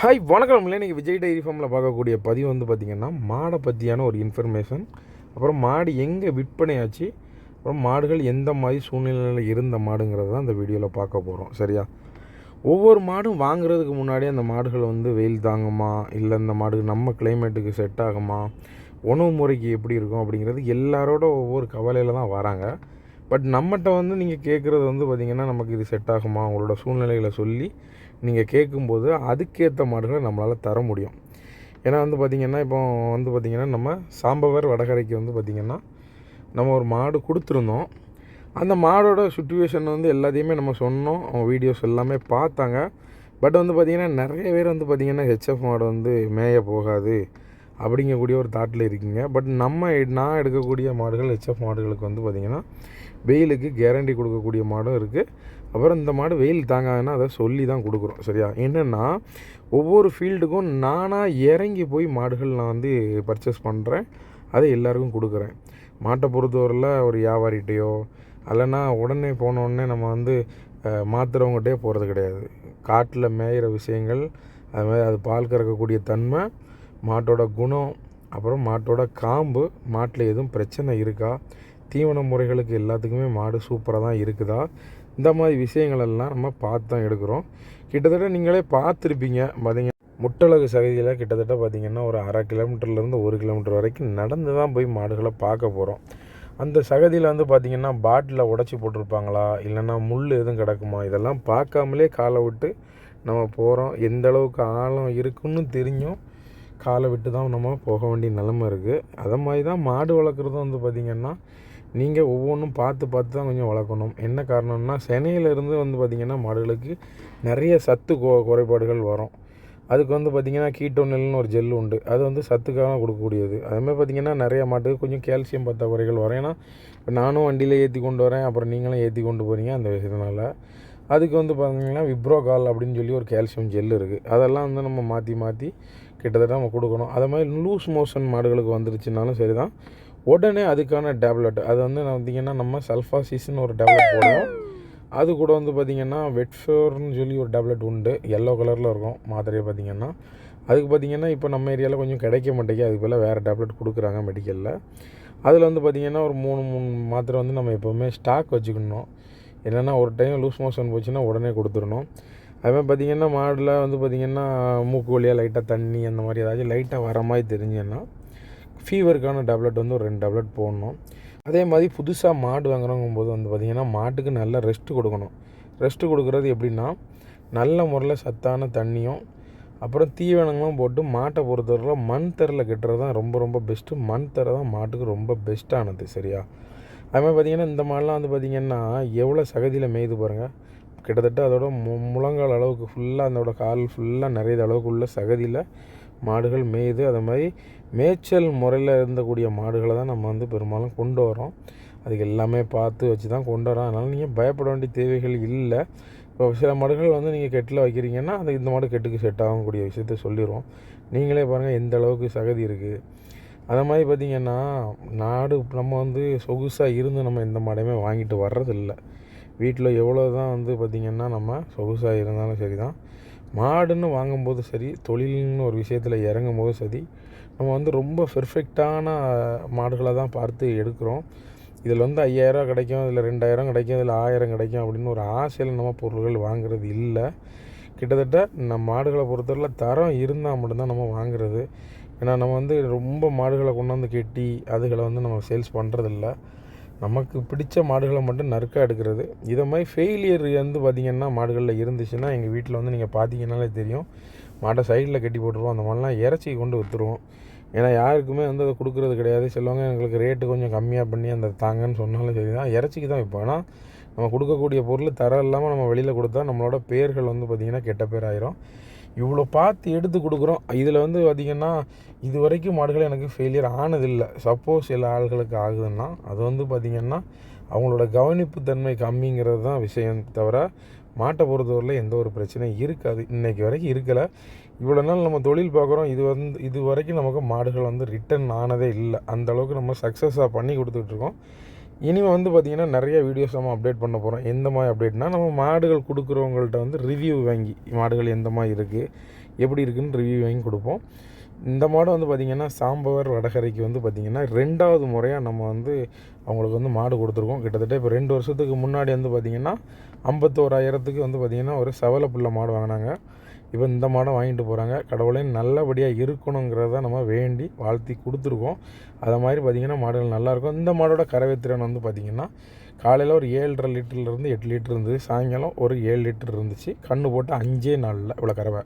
Hi வணக்கம். இல்லை இன்றைக்கி விஜய் டைரி ஃபார்மில் பார்க்கக்கூடிய பதிவு வந்து பார்த்திங்கன்னா மாடை பற்றியான ஒரு இன்ஃபர்மேஷன் அப்புறம் மாடு எங்கே விற்பனையாச்சு? அப்புறம் மாடுகள் எந்த மாதிரி சூழ்நிலையில் இருந்த மாடுங்கிறது தான் இந்த வீடியோவில் பார்க்க போகிறோம் சரியா? ஒவ்வொரு மாடும் வாங்குறதுக்கு முன்னாடி அந்த மாடுகள் வந்து வெயில் தாங்குமா? இல்லை இந்த மாடுகள் நம்ம கிளைமேட்டுக்கு செட் ஆகுமா? உணவு முறைக்கு எப்படி இருக்கும் அப்படிங்கிறது எல்லாரோட ஒவ்வொரு கவலையில் தான் வராங்க. பட் நம்மகிட்ட வந்து நீங்கள் கேட்குறது வந்து பார்த்திங்கன்னா நமக்கு இது செட் ஆகுமா? உங்களோட சூழ்நிலைகளை சொல்லி நீங்கள் கேட்கும்போது அதுக்கேற்ற மாடுகளை நம்மளால் தர முடியும். ஏன்னா வந்து பார்த்திங்கன்னா இப்போ வந்து பார்த்திங்கன்னா நம்ம சாம்பவர் வடகரைக்கு வந்து பார்த்திங்கன்னா நம்ம ஒரு மாடு கொடுத்துருந்தோம். அந்த மாடோட சுச்சுவேஷன் வந்து எல்லாத்தையுமே நம்ம சொன்னோம். அவங்க வீடியோஸ் எல்லாமே பார்த்தாங்க. பட் வந்து பார்த்திங்கன்னா நிறைய பேர் வந்து பார்த்திங்கன்னா ஹெச்எஃப் மாடு வந்து மேய போகாது. அப்படிங்கக்கூடிய ஒரு தாட்டில் இருக்கீங்க. பட் நம்ம நான் எடுக்கக்கூடிய மாடுகள் ஹெச்எஃப் மாடுகளுக்கு வந்து பார்த்திங்கன்னா வெயிலுக்கு கேரண்டி கொடுக்கக்கூடிய மாடும் இருக்குது அப்புறம் இந்த மாடு வெயில் தாங்காதுன்னா அதை சொல்லி தான் கொடுக்குறோம் சரியா? என்னென்னா ஒவ்வொரு ஃபீல்டுக்கும் நானாக இறங்கி போய் மாடுகள் நான் வந்து பர்ச்சேஸ் பண்ணுறேன் அதை எல்லாருக்கும் கொடுக்குறேன். மாட்டை பொறுத்தவரையில் ஒரு வியாபாரிகிட்டையோ இல்லைன்னா உடனே போன உடனே நம்ம வந்து அஹ், போகிறது கிடையாது. காட்டில் மேயிற விஷயங்கள் அது மாதிரி அது பால் கறக்கக்கூடிய தன்மை மாட்டோட குணம் அப்புறம் மாட்டோட காம்பு மாட்டில் எதுவும் பிரச்சனை இருக்கா? தீவன முறைகளுக்கு எல்லாத்துக்குமே மாடு சூப்பராக தான் இருக்குதா? இந்த மாதிரி விஷயங்களெல்லாம் நம்ம பார்த்து தான் எடுக்கிறோம். கிட்டத்தட்ட நீங்களே பார்த்துருப்பீங்க. பார்த்தீங்க முட்டழகு சகதியில் கிட்டத்தட்ட பார்த்தீங்கன்னா ஒரு அரை கிலோமீட்டர்லேருந்து ஒரு கிலோமீட்டர் வரைக்கும் நடந்து தான் போய் மாடுகளை பார்க்க போகிறோம் அந்த சகதியில் வந்து பார்த்திங்கன்னா பாட்டில் உடச்சி போட்டிருப்பாங்களா? இல்லைன்னா முள் எதுவும் கிடக்குமா? இதெல்லாம் பார்க்காமலே காலை விட்டு நம்ம போகிறோம் எந்த அளவுக்கு ஆழம் இருக்குன்னு தெரிஞ்சும் காலை விட்டு தான் நம்ம போக வேண்டிய நிலமை இருக்குது அதை மாதிரி தான் மாடு வளர்க்குறதும் வந்து பார்த்திங்கன்னா நீங்கள் ஒவ்வொன்றும் பார்த்து பார்த்து தான் கொஞ்சம் வளர்க்கணும். என்ன காரணம்னா சென்னையிலேருந்து வந்து பார்த்திங்கன்னா மாடுகளுக்கு நிறைய சத்து கோ குறைபாடுகள் வரும். அதுக்கு வந்து பார்த்திங்கன்னா கீட்டோனில்னு ஒரு ஜெல் உண்டு. அது வந்து சத்துக்காக கொடுக்கக்கூடியது. அதுமாதிரி பார்த்திங்கன்னா நிறைய மாட்டுக்கு கொஞ்சம் கால்சியம் பற்றாக்குறைகள் வரும். ஏன்னா இப்போ நானும் வண்டியில் ஏற்றி கொண்டு வரேன். அப்புறம் நீங்களும் ஏற்றி கொண்டு போகிறீங்க அந்த விஷயத்தினால அதுக்கு வந்து பார்த்திங்கன்னா விப்ரோகால் அப்படின்னு சொல்லி ஒரு கால்சியம் ஜெல் இருக்குது அதெல்லாம் வந்து நம்ம மாற்றி மாற்றி கிட்டத்தட்ட நம்ம கொடுக்கணும். அது மாதிரி லூஸ் மோஷன் மாடுகளுக்கு வந்துருச்சுனாலும் சரி தான் உடனே அதுக்கான டேப்லெட் அது வந்து நான் பார்த்தீங்கன்னா நம்ம சல்ஃபாசிஸ்னு ஒரு டேப்லெட் போடுவோம் அது கூட வந்து பார்த்திங்கன்னா வெட்ஃபோர்னு சொல்லி ஒரு டேப்லெட் உண்டு. எல்லோ கலரில் இருக்கும் மாத்திரையை பார்த்திங்கன்னா அதுக்கு பார்த்திங்கன்னா இப்போ நம்ம ஏரியாவில் கொஞ்சம் கிடைக்க மாட்டேங்குது. அதுக்கு பதிலாக வேறு டேப்லெட் கொடுக்குறாங்க மெடிக்கலில் அதில் வந்து பார்த்திங்கன்னா ஒரு மூணு மூணு மாத்திரை வந்து நம்ம எப்போவுமே ஸ்டாக் வச்சுக்கணும். என்னென்னா ஒரு டைம் லூஸ் மோஷன் போச்சுன்னா உடனே கொடுத்துடணும். அதுமாதிரி பார்த்திங்கன்னா மாடில் வந்து பார்த்திங்கன்னா மூக்கு வழியாக லைட்டாக தண்ணி அந்த மாதிரி ஏதாச்சும் லைட்டாக வர மாதிரி தெரிஞ்சுன்னா ஃபீவருக்கான டேப்லெட் வந்து ஒரு ரெண்டு டேப்லெட் போடணும். அதே மாதிரி புதுசாக மாடு வாங்குறவங்கும் போது வந்து பார்த்திங்கன்னா மாட்டுக்கு நல்ல ரெஸ்ட்டு கொடுக்கணும். ரெஸ்ட்டு கொடுக்குறது எப்படின்னா நல்ல முறையில் சத்தான தண்ணியும் அப்புறம் தீவனங்களும் போட்டு மாட்டை பொறுத்தவரையில் மண் தரையில் கட்டுறது தான் ரொம்ப ரொம்ப பெஸ்ட்டு மண் தர தான் மாட்டுக்கு ரொம்ப பெஸ்ட்டானது சரியா? அதுமாதிரி பார்த்திங்கன்னா இந்த மாடெலாம் வந்து பார்த்திங்கன்னா எவ்வளோ சகதியில் மேய்து பாருங்கள் கிட்டத்தட்ட அதோட மு முழங்கால் அளவுக்கு ஃபுல்லாக அதோட கால் ஃபுல்லாக நிறைய அளவுக்கு உள்ள சகதியில் மாடுகள் மேயுது. அது மாதிரி மேய்ச்சல் முறையில் இருந்தக்கூடிய மாடுகளை தான் நம்ம வந்து பெரும்பாலும் கொண்டு வரோம். அதுக்கு எல்லாமே பார்த்து வச்சு தான் கொண்டு வரோம். அதனால் நீங்கள் பயப்பட வேண்டிய தேவைகள் இல்லை. இப்போ சில மாடுகள் வந்து நீங்கள் கெட்டில் வைக்கிறீங்கன்னா அது இந்த மாடு கெட்டுக்கு செட் ஆகக்கூடிய விஷயத்த சொல்லிடுவோம் நீங்களே பாருங்கள் எந்த அளவுக்கு சகதி இருக்குது அந்த மாதிரி பார்த்திங்கன்னா நாடு நம்ம வந்து சொகுசாக இருந்து நம்ம எந்த மாடையுமே வாங்கிட்டு வர்றதில்ல. வீட்டில் எவ்வளோ தான் வந்து பார்த்திங்கன்னா நம்ம சொகுசாக இருந்தாலும் சரி தான் மாடுன்னு வாங்கும்போது சரி தொழில்னு ஒரு விஷயத்தில் இறங்கும் போது சரி நம்ம வந்து ரொம்ப பெர்ஃபெக்டான மாடுகளை தான் பார்த்து எடுக்கிறோம். இதில் வந்து ஐயாயிரம் கிடைக்கும் இதில் ரெண்டாயிரம் கிடைக்கும் இதில் ஆயிரம் கிடைக்கும் அப்படின்னு ஒரு ஆசையில் நம்ம பொருள்கள் வாங்குறது இல்லை. கிட்டத்தட்ட நம்ம மாடுகளை பொறுத்தவரையில் தரம் இருந்தால் மட்டும்தான் நம்ம வாங்குறது. ஏன்னா நம்ம வந்து ரொம்ப மாடுகளை கொண்டாந்து கெட்டி அதுகளை வந்து நம்ம சேல்ஸ் பண்ணுறதில்ல நமக்கு பிடிச்ச மாடுகளை மட்டும் நறுக்க எடுக்கிறது. இதை மாதிரி ஃபெயிலியர் வந்து பார்த்திங்கன்னா மாடுகளில் இருந்துச்சுன்னா எங்கள் வீட்டில் வந்து நீங்கள் பார்த்தீங்கன்னாலே தெரியும். மாட்டை சைடில் கட்டி போட்டுருவோம். அந்த மாதிரிலாம் இறச்சி கொண்டு விற்றுருவோம் ஏன்னா யாருக்குமே வந்து அதை கொடுக்குறது கிடையாது. சிலவங்க எங்களுக்கு ரேட்டு கொஞ்சம் கம்மியாக பண்ணி அந்த தாங்கன்னு சொன்னாலும் சரி தான் இறச்சிக்கு தான் இப்போ ஆனால் நம்ம கொடுக்கக்கூடிய பொருள் தரம் இல்லாமல் நம்ம வெளியில் கொடுத்தா நம்மளோட பேர்கள் வந்து பார்த்திங்கன்னா கெட்ட பேர் ஆயிரும் இவ்வளோ பார்த்து எடுத்து கொடுக்குறோம். இதில் வந்து பார்த்திங்கன்னா இது வரைக்கும் மாடுகள் எனக்கு ஃபெயிலியர் ஆனதில்லை. சப்போஸ் சில ஆள்களுக்கு ஆகுதுன்னா அது வந்து பார்த்திங்கன்னா அவங்களோட கவனிப்பு தன்மை கம்மிங்கிறது தான் விஷயம் தவிர மாட்டை பொறுத்தவரையில் எந்த ஒரு பிரச்சனையும் இருக்காது. இன்றைக்கி வரைக்கும் இருக்கலை. இவ்வளோ நாள் நம்ம தொழில் பார்க்குறோம். இது வந்து இது வரைக்கும் நமக்கு மாடுகள் வந்து ரிட்டர்ன் ஆனதே இல்லை. அந்த அளவுக்கு நம்ம சக்ஸஸாக பண்ணி கொடுத்துட்ருக்கோம் இனிமேல் வந்து பார்த்திங்கன்னா நிறைய வீடியோஸ் நம்ம அப்டேட் பண்ண போகிறோம் எந்த மாதிரி அப்டேட்னா நம்ம மாடுகள் கொடுக்குறவங்கள்ட்ட வந்து ரிவ்யூ வாங்கி மாடுகள் எந்த மாதிரி இருக்குது எப்படி இருக்குதுன்னு ரிவ்யூ வாங்கி கொடுப்போம். இந்த மாடு வந்து பார்த்திங்கன்னா சாம்பவர் வடகரைக்கு வந்து பார்த்திங்கன்னா ரெண்டாவது முறையாக நம்ம வந்து அவங்களுக்கு வந்து மாடு கொடுத்துருக்கோம். கிட்டத்தட்ட இப்போ ரெண்டு வருஷத்துக்கு முன்னாடி வந்து பார்த்திங்கன்னா ஐம்பத்தோராயிரத்துக்கு வந்து பார்த்திங்கன்னா ஒரு செவலை புள்ள மாடு வாங்கினாங்க. இப்போ இந்த மாடம் வாங்கிட்டு போகிறாங்க கடவுளையும் நல்லபடியாக இருக்கணுங்கிறத நம்ம வேண்டி வாழ்த்தி கொடுத்துருக்கோம். அதை மாதிரி பார்த்திங்கன்னா மாடுகள் நல்லாயிருக்கும் இந்த மாடோட கறவை திறன் வந்து பார்த்திங்கன்னா காலையில் ஒரு ஏழரை லிட்டர்லேருந்து எட்டு லிட்டர் இருந்தது. சாயங்காலம் ஒரு ஏழு லிட்டர் இருந்துச்சு. கன்று போட்டு அஞ்சே நாளில் இவ்வளோ கறவை.